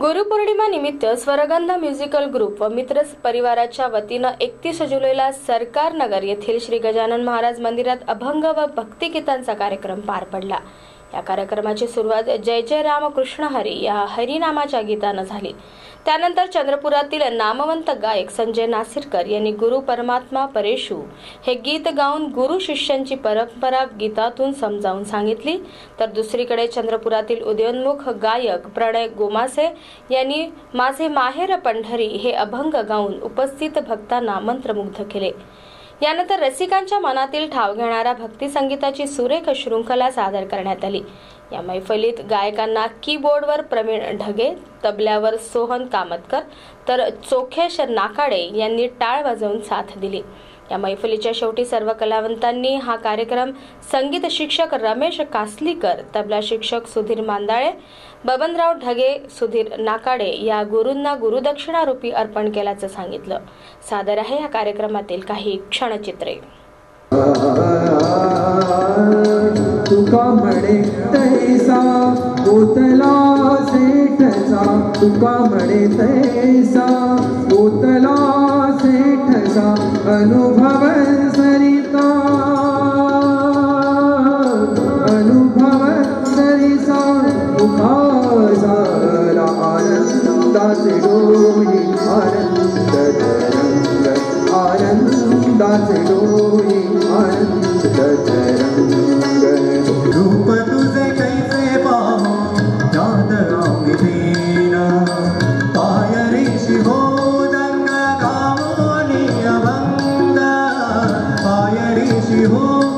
गुरुपौर्णिमा निमित्त स्वरगंध musical group व मित्र परिवाराच्या वतीनं एकतीस जुलैला सरकार नगर येथील श्री गजानन महाराज मंदिरात अभंग व भक्तिगीतांचा कार्यक्रम पार पडला. या कार्यक्रमाची सुरुवात जय जय राम कृष्ण हरी या हरिनामाच्या गीतानं झाली. त्यानंतर चंद्रपुरातील नामवंत गायक संजय नासिरकर यांनी गुरु परमात्मा परेशू हे गीत गाऊन गुरु शिष्यांची परंपरा गीतातून समजावून सांगितली. तर दुसरीकडे चंद्रपुरातील उदयोन्मुख गायक प्रणय गोमासे यांनी माझे माहेर पंढरी हे अभंग गाऊन उपस्थित भक्तांना मंत्रमुग्ध केले. यानंतर रसिकांच्या मनातील ठाव घेणाऱ्या भक्ती संगीताची सुरेख शृंखला सादर करण्यात आली. या मैफलीत गायकांना कीबोर्डवर प्रवीण ढगे तबल्यावर सोहन कामतकर तर चोखेश नाकाडे यांनी टाळ वाजवून साथ दिली. या मैफलीच्या शेवटी सर्व कलावंतांनी हा कार्यक्रम संगीत शिक्षक रमेश कासलीकर तबला शिक्षक सुधीर मांदाळे बबनराव ढगे सुधीर नाकाडे या गुरूंना गुरुदक्षिणारूपी अर्पण केल्याचं सांगितलं. सादर आहे या कार्यक्रमातील काही क्षणचित्रे. तुका म्हणे तैसा ओतला सेठचा. तुका म्हणे तैसा ओतला सेठचा. अनुभव सरिता। अनुभव सरिता। उपासारान्दस अनुभवत् सरितानु आरन्तु दा आन 以后